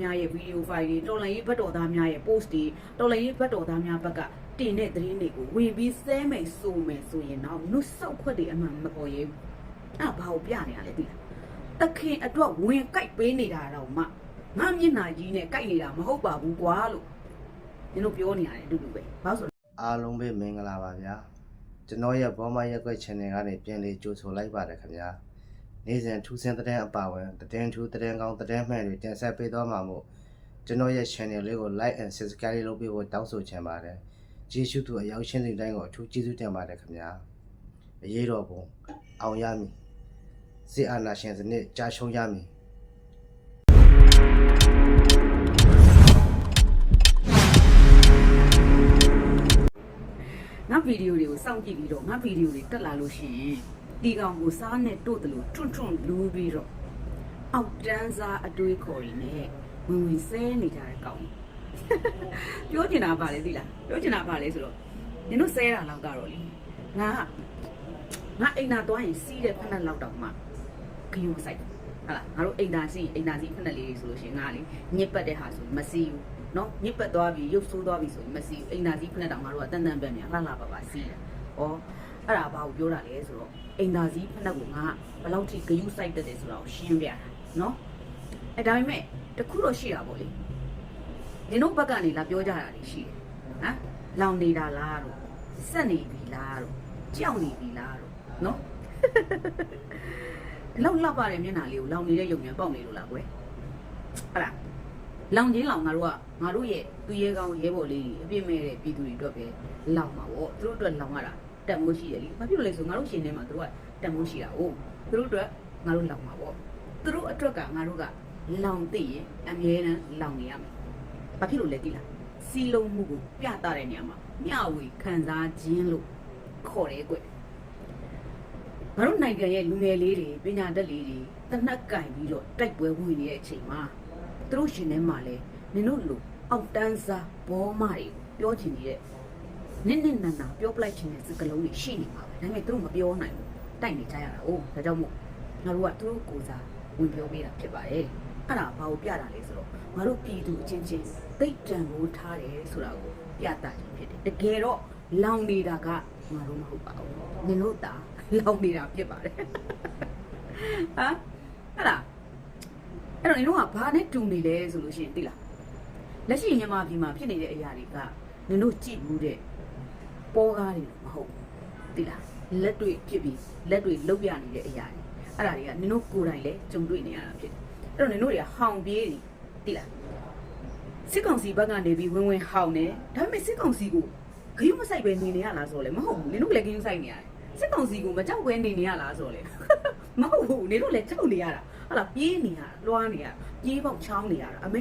များရဲ့ဗီဒီယိုဖိုင်တွေတော်လိုင်းရေးဘတ်တော်သားများရဲ့ post တွေတော်လိုင်းရေးဘတ်တော်သားများဘက်ကတင်တဲ့သတင်းတွေကိုဝင်ပြီးဆဲမယ်ဆိုမယ်ဆိုရင်တော့နုစောက်ခွက်တွေအမှန်မပေါ်ရဲဘူးအဲ့ဒါဘာကိုပြနေရလဲသိလားတခင်အတွက်ဝင်ကြိုက်ပေးနေတာတော့မှငါမျက်နှာကြီးနဲ့ကြိုက်နေတာမဟုတ်ပါဘူးကွာလို့နင်တို့ပြောနေရတယ်အတူတူပဲဘာလို့ဆိုအားလုံးပဲမင်္ဂလာပါဗျာကျွန်တော်ရဲ့ဘောမရက်ွက် channel ကနေပြန်လေးကြိုဆိုလိုက်ပါတယ်ခင်ဗျာ နေ့စဉ်ထူးဆန်းတဲ့အပါဝင်သတင်းထူးသတင်းကောင်းသတင်းမှန်တွေတင်ဆက်ပေးသွားမှာမို့ကျွန်တော်ရဲ့ channel လေးကို like and subscribe လုပ်ပေးဖို့တောင်းဆိုချင်ပါတယ်ကျေးဇူးတူအရောက်ရှင်းတဲ့တိုင်းကိုအထူးကျေးဇူးတင်ပါတယ်ခင်ဗျာအရေးတော်ပုံအောင်ရမည်စစ်အာဏာရှင်စနစ်ကြာရှုံးရမည်ငါဗီဒီယိုတွေကိုစောင့်ကြည့်ပြီးတော့ငါဗီဒီယိုတွေတက်လာလို့ရှိရင် ဒီကောင်ကိုစားနဲ့တို့တယ်လို့ထွန့်ထွန့်လူးပြီးတော့အောက်တန်းစားအတွေးခေါ်ရင်းနဲ့ဝင်ဝင်ဆဲနေကြတဲ့ကောင်ပြောချင်တာပါလေသိလားပြောချင်တာပါလေဆိုတော့နင်တို့ဆဲတာလောက်ကတော့လေငါကငါအိမ်သာသွားရင်စီးတဲ့ဖက်နဲ့လောက်တော့မှခယူမဆိုင်ဘူးဟာလားငါတို့အိမ်သာစီးအိမ်သာစီးဖက်နဲ့လေးတွေဆိုလို့ရှိရင်ငါလေညစ်ပတ်တဲ့ဟာဆိုမစီးဘူးနော်ညစ်ပတ်သွားပြီးရုပ်ဆိုးသွားပြီးဆိုရင်မစီးဘူးအိမ်သာစီးဖက်နဲ့တောင်ငါတို့ကတန်တန်ပဲမြန်လှလှပါပါစီးတာဩ အဲ့ဒါဘာကိုပြောတာလဲဆိုတော့အိမ်သာစီးဖက်နဲ့ကိုငါဘယ်လောက်ထိဂယုစိုက်တတ်တယ်ဆိုတာကိုရှင်းပြတာနော်အဲဒါပေမဲ့တခုတော့ရှိတာပေါ့လေနင်တို့ဘက်ကနေလာပြောကြတာတွေရှိတယ်ဟမ်လောင်နေတာလားတို့ဆက်နေပြီလားတို့ကြောက်နေပြီလားတို့နော်ဒီလောက်လောက်ပါတဲ့မျက်နှာလေးကိုလောင်နေတဲ့ရုပ်မြန်ပေါက်နေလို့လားကွယ်အဲ့ဒါလောင်ချင်းလောင်ငါတို့ကငါတို့ရဲ့သူရဲကောင်းရဲဘော်လေးတွေအပြစ်မဲ့တဲ့ပြည်သူတွေအတွက်ပဲလောင်မှာပေါ့သူတို့အတွက်လောင်ရတာ တန်မိုးရှိတယ်လीဘာဖြစ်လို့လဲဆိုငါတို့ရှင်ထဲမှာသူတို့ကတန်မိုးရှိတာ哦သူတို့အတွက်ငါတို့လောင်မှာပေါ့သူတို့အတွက်ကငါတို့ကလောင်သိရင်အမြဲတမ်းလောင်နေရမယ်။ဘာဖြစ်လို့လဲသိလား။စီလုံးမှုကိုပြသတဲ့နေရာမှာမျှဝေခံစားခြင်းလို့ခေါ်တယ်ကွ။ငါတို့နိုင်ငံရဲ့လူငယ်လေးတွေပညာတတ်လေးတွေတနက်ကင်ပြီးတော့တိုက်ပွဲဝင်နေတဲ့အချိန်မှာသူတို့ရှင်ထဲမှာလဲနင်တို့လူအောက်တန်းစားဘောမတွေပြောချင်နေတဲ့ နစ်နစ်နန်နာပြောပလိုက်ချင်တဲ့စကားလုံးတွေရှိနေပါပဲ။ဒါပေမဲ့သူတို့မပြောနိုင်ဘူး။တိုက်နေကြရတာ။အိုးဒါကြောင့်မို့ငါတို့ကသူတို့ကိုယ်စားဝင်ပြောပေးတာဖြစ်ပါတယ်။အဲ့ဒါဘာကိုပြတာလဲဆိုတော့ငါတို့ပြည်သူအချင်းချင်းသိတ်တံကိုထားတယ်ဆိုတာကိုပြတာဖြစ်တယ်။တကယ်တော့လောင်နေတာကငါတို့မဟုတ်ပါဘူး။နင်တို့သာလောင်နေတာဖြစ်ပါတယ်။ဟမ်အဲ့ဒါအဲ့တော့နင်တို့ကဘာနဲ့တူနေလဲဆိုလို့ရှိရင်သိလားလက်ရှိမြန်မာပြည်မှာဖြစ်နေတဲ့အရာတွေကနင်တို့ကြည့်ဘူးတဲ့ ပေါ်ကားတွေမဟုတ်ဘူးသိလားလက်တွေ့ဖြစ်ပြီးလက်တွေ့လောက်ပြနေတဲ့အရာတွေအဲ့ဒါတွေကနင်တို့ကိုယ်တိုင်လည်းကြုံတွေ့နေရတာဖြစ်တယ်အဲ့တော့နင်တို့တွေကဟောင်ပြေးနေသိလားစစ်ကောင်စီဘက်ကနေပြီးဝင်ဝင်ဟောင်နေဒါပေမဲ့စစ်ကောင်စီကိုဂရုမစိုက်ပဲနေနေရလားဆိုတော့လေမဟုတ်ဘူးနင်တို့လည်းဂရုစိုက်နေရတယ်စစ်ကောင်စီကိုမကြောက်ပဲနေနေရလားဆိုတော့လေမဟုတ်ဘူးနင်တို့လည်းကြောက်နေရတာဟာလားပြေးနေရတာလွှားနေရတာပြေးပေါက်ချောင်းနေရတာအမေ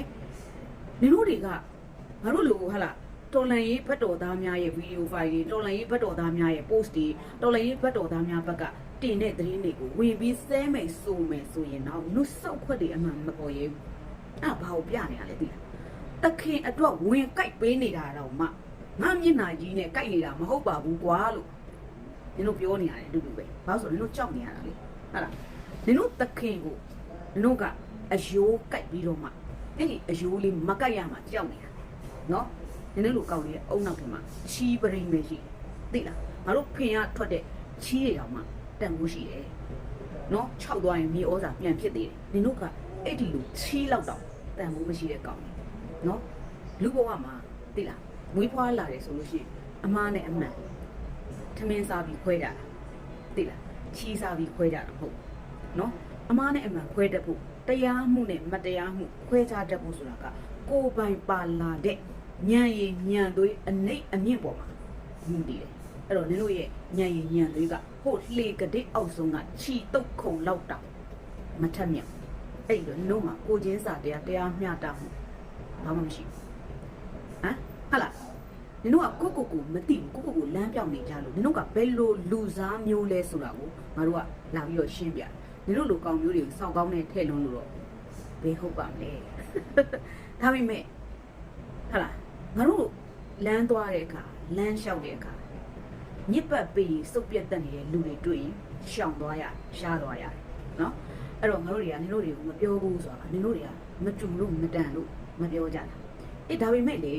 နင်တို့တွေကငါတို့လိုဟာလား တော်လန်ရေးဘတ်တော်သားများရဲ့ဗီဒီယိုဖိုင်တွေတော်လန်ရေးဘတ်တော်သားများရဲ့ post တွေတော်လန်ရေးဘတ်တော်သားများဘက်ကတင်တဲ့သတင်းတွေကိုဝင်ပြီးဆဲမယ်ဆိုမယ်ဆိုရင်တော့နုစောက်ခွက်တွေအမှန်မပေါ်ရဲဘူးအဲ့ဒါဘာကိုပြနေရလဲသိလားတခင်အတွက်ဝင်ကြိုက်ပေးနေတာတော့မှငါမျက်နှာကြီးနဲ့ကြိုက်နေတာမဟုတ်ပါဘူးကွာလို့နင်တို့ပြောနေရတယ်အတူတူပဲဘာလို့ဆိုနင်တို့ကြောက်နေရတာလေဟုတ်လားနင်တို့တခင်ကိုနင်တို့ကအယိုးကြိုက်ပြီးတော့မှအဲ့ဒီအယိုးလေးမကြိုက်ရမှကြောက်နေတာနော် နင်တို့လိုကောက်လေးအုံနောက်ခင်မှာချီးပရိန်ပဲရှိတယ်သိလားငါတို့ဖင်ရထွက်တဲ့ချီးတွေတောင်မှတန်ဖို့ရှိတယ်နော်ခြောက်သွားရင်မြေဩဇာပြန်ဖြစ်သေးတယ်နင်တို့ကအဲ့ဒီလိုချီးလောက်တော့တန်ဖို့မရှိတဲ့ကောင်တွေနော်လူဘဝမှာသိလားမွေးဖွားလာတယ်ဆိုလို့ရှိရင်အမားနဲ့အမှန်ထမင်းစားပြီးခွဲကြတာသိလားချီးစားပြီးခွဲကြတာမဟုတ်ဘူးနော်အမားနဲ့အမှန်ခွဲတတ်ဖို့တရားမှုနဲ့မတရားမှုခွဲခြားတတ်ဖို့ဆိုတာကကိုယ်ပိုင်ပါလာတဲ့ ညံရည်ညံသွေးအနှိမ့်အမြင့်ပေါ်မှာမူတည်တယ်အဲ့တော့နင်တို့ရဲ့ညံရည်ညံသွေးကဟိုလှေကတိအောက်ဆုံးကခြီတုတ်ခုံလောက်တောင်မထက်မြက်အဲ့ဒီတော့နင်တို့မှာကိုချင်းစာတရားတရားမျှတမှုဘာမှမရှိဘူးဟမ်ဟာလားနင်တို့ကကိုကိုကိုမသိဘူးကိုကိုကိုလမ်းပြောင်းနေကြလို့နင်တို့ကဘယ်လိုလူစားမျိုးလဲဆိုတာကိုငါတို့ကလာပြီးတော့ရှင်းပြတယ်နင်တို့လိုကောင်မျိုးတွေကိုစောင့်ကောင်းနဲ့ထည့်လွန်းလို့တော့ဘယ်ဟုတ်ပါမလဲဒါပေမဲ့ဟာလား ငါတို့လမ်းသွားတဲ့အခါလမ်းလျှောက်တဲ့အခါညစ်ပတ်ပြီးစုပ်ပြတ်တက်နေတဲ့လူတွေတွေ့ရင်ရှောင်သွားရရှားသွားရတယ်နော်အဲ့တော့ငါတို့တွေကနင်တို့တွေကိုမပြောဘူးဆိုတာနင်တို့တွေကမတူလို့မတန်လို့မပြောကြတာအေးဒါပေမဲ့လေ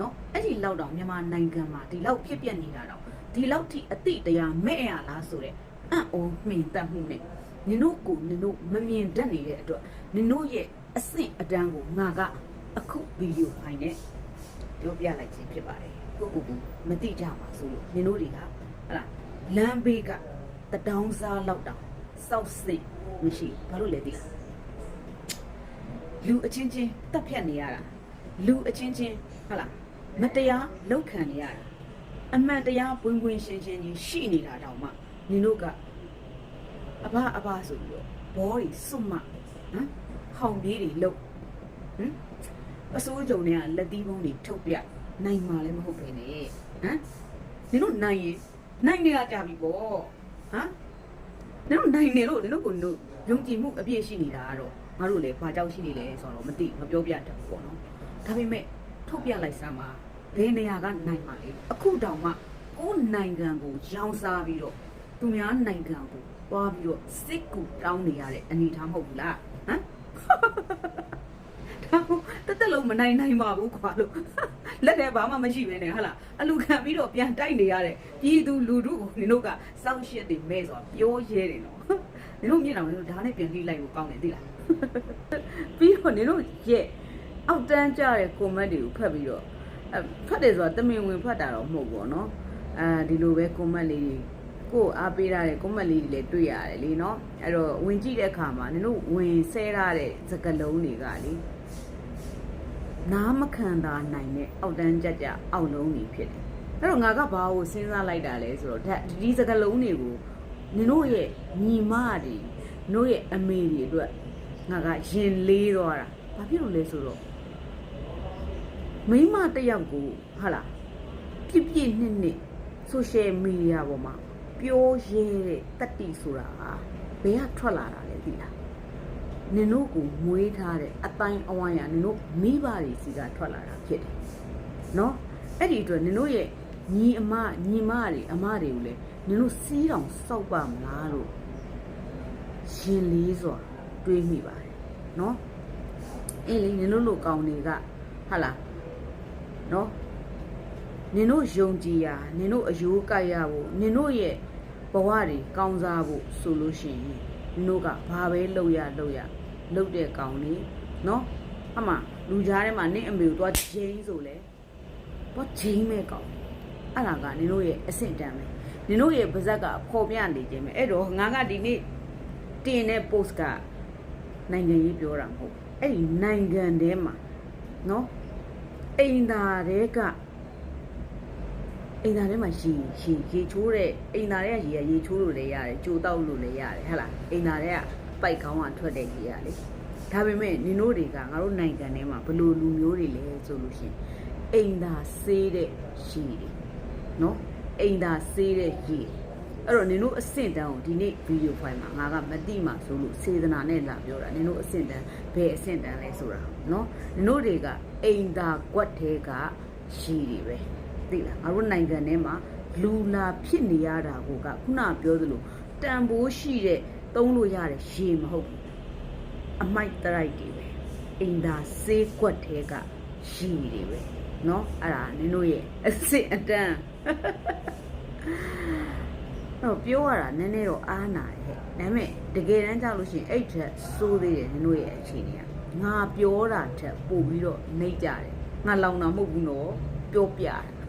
နော်အဲ့ဒီလောက်တော့မြန်မာနိုင်ငံမှာဒီလောက်ဖြစ်ပြနေတာတော့ဒီလောက်ထိအတိတရားမဲ့ရလားဆိုတဲ့အံ့ဩမှင်တတ်မှုနဲ့နင်တို့ကိုနင်တို့မမြင်တတ်နေတဲ့အတွက်နင်တို့ရဲ့အဆင့်အတန်းကိုငါကအခုဗီဒီယိုဖိုင်နဲ့ ပြောပြလိုက်ခြင်းဖြစ်ပါတယ်ကိုကိုကိုမတိကြပါဆိုလို့နင်တို့တွေကဟလာလမ်းဘေးကတတောင်းစားလောက်တောင်စောက်စိတ်မရှိဘာလို့လဲသိလားလူအချင်းချင်းတက်ဖြတ်နေရတာလူအချင်းချင်းဟုတ်လားမတရားလောက်ခံနေရတာအမှန်တရားပွင့်ပွင့်ရှင်းရှင်းကြီးရှိနေတာတောင်မှနင်တို့ကအဘအဘဆိုပြီးတော့ဘောတွေစွတ်မဟမ်ဟောင်ပြေးတွေလုတ်ဟမ် အစိုးကြုံတွေကလက်သီးပုံးတွေထုတ်ပြနိုင်မှာလည်းမဟုတ်ပဲနဲ့ဟမ်နင်တို့နိုင်ရင်နိုင်နေတာကြပြီပေါ့ဟမ်နင်တို့နိုင်နေလို့နင်တို့ကိုနင်တို့ယုံကြည်မှုအပြည့်ရှိနေတာကတော့ငါတို့လည်းဘာကြောက်ရှိနေလဲဆိုတော့မသိမပြောပြတတ်ဘူးပေါ့နော်ဒါပေမဲ့ထုတ်ပြလိုက်စမ်းပါဘယ်နေရာကနိုင်မှာလဲအခုတောင်မှကိုယ်နိုင်ငံကိုရောင်းစားပြီးတော့သူများနိုင်ငံကိုတွားပြီးတော့စစ်ကူတောင်းနေရတဲ့အနေအထားမဟုတ်ဘူးလားဟမ်ဒါတက်တက်လုံး မနိုင်နိုင်ပါဘူးကွာလို့လက်ထဲဘာမှမရှိပဲနဲ့ဟလားအလူခံပြီးတော့ပြန်တိုက်နေရတဲ့ပြည်သူလူထုကိုနင်တို့ကစောင့်ရှက်နေမဲ့ဆိုတာပြောရဲတယ်နော်နင်တို့မြင်အောင်နင်တို့ဒါနဲ့ပြန်လှိလိုက်ကိုကောင်းတယ်သိလားပြီးတော့နင်တို့ရဲ့အောက်တန်းကြတဲ့ comment တွေကိုဖတ်ပြီးတော့ဖတ်တယ်ဆိုတာတမင်ဝင်ဖတ်တာတော့မဟုတ်ဘူးနော်အဲဒီလိုပဲ comment လေးကိုအားပေးရတဲ့ comment လေးတွေလည်းတွေ့ရတယ်လေနော်အဲ့တော့ဝင်ကြည့်တဲ့အခါမှာနင်တို့ဝင်ဆဲရတဲ့စကားလုံးတွေကလေ နားမခံတာနိုင်တဲ့အောက်တန်းကြကြအောက်လုံးကြီးဖြစ်တယ်။အဲ့တော့ငါကဘာကိုစဉ်းစားလိုက်တာလဲဆိုတော့ဒါဒီစကလုံးတွေကိုနင်တို့ရဲ့ညီမတွေနင်တို့ရဲ့အမေတွေအတွက်ငါကရင်လေးသွားတာ။ဘာဖြစ်လို့လဲဆိုတော့မိန်းမတစ်ယောက်ကိုဟာလားပြစ်ပြစ်နှစ်နှစ်ဆိုရှယ်မီဒီယာပေါ်မှာပြောရဲတဲ့တတ္တိဆိုတာဟာဘယ်ကထွက်လာတာလဲသိလား နင်တို့ကိုမွေးထားတဲ့အတိုင်းအဝိုင်းရနင်တို့မိဘတွေစီကထွက်လာတာဖြစ်တယ်။နော်အဲ့ဒီအတွက်နင်တို့ရဲ့ညီအမညီမတွေအမတွေကိုလည်းနင်တို့စီးတောင်စောက်ပါမလားလို့ရှင်လေးစွာတွေးမိပါတယ်နော်အေးလေနင်တို့လိုကောင်းတွေကဟာလားနော်နင်တို့ယုံကြည်ရာနင်တို့အယိုးကိုက်ရဖို့နင်တို့ရဲ့ဘဝတွေကောင်းစားဖို့ဆိုလို့ရှိရင် နင်တို့ကဘာပဲလုပ်ရလုပ်ရလုပ်တဲ့ကောင်လေးနော်အမလူကြားထဲမှာနင့်အမေကိုသွားချင်းဆိုလဲသွားချင်းမဲ့ကောင်အဲ့ဒါကနင်တို့ရဲ့အဆင့်တန်းပဲနင်တို့ရဲ့ပါဇက်ကပေါ်ပြနေခြင်းပဲအဲ့တော့ငါကဒီနေ့တင်တဲ့ post ကနိုင်ငံရေးပြောတာမဟုတ်အဲ့ဒီနိုင်ငံထဲမှာနော်အိမ်သာတွေက အိမ်သာထဲမှာရေရေရေချိုးတဲ့အိမ်သာတွေကရေကရေချိုးလို့လည်းရတယ်ကြိုတောက်လို့လည်းရတယ်ဟဟလားအိမ်သာတွေကပိုက်ကောင်းကထွက်တဲ့ရေရလေဒါပေမဲ့နင်တို့တွေကငါတို့နိုင်ငံထဲမှာဘယ်လိုလူမျိုးတွေလဲဆိုလို့ရှရင်အိမ်သာဆေးတဲ့ရေတွေနော်အိမ်သာဆေးတဲ့ရေအဲ့တော့နင်တို့အဆင့်တန်းကိုဒီနေ့ဗီဒီယိုဖိုင်မှာငါကမသိမှဆိုလို့စေတနာနဲ့လာပြောတာနင်တို့အဆင့်တန်းဘယ်အဆင့်တန်းလဲဆိုတာနော်နင်တို့တွေကအိမ်သာကွက်သေးကရေတွေပဲ သိလားငါတို့နိုင်ငံထဲမှာလူလာဖြစ်နေရတာကိုကခုနပြောသလိုတန်ဖိုးရှိတဲ့သုံးလို့ရတဲ့ရေမဟုတ်ဘူးအမိုက်တရိုက်တွေပဲအိမ်သာစေးကွက်ထဲကရေတွေပဲเนาะအဲ့ဒါနင်တို့ရဲ့အစစ်အတန်းတော့ပြောရတာနည်းနည်းတော့အားနာတယ်ဟဲ့ဒါပေမဲ့တကယ်တမ်းကြောက်လို့ရှိရင်အဲ့ထက်စိုးသေးတယ်နင်တို့ရဲ့အခြေအနေကငါပြောတာထက်ပို့ပြီးတော့နှိမ့်ကြတယ်ငါလောင်တာမဟုတ်ဘူးနော်ပြောပြတယ်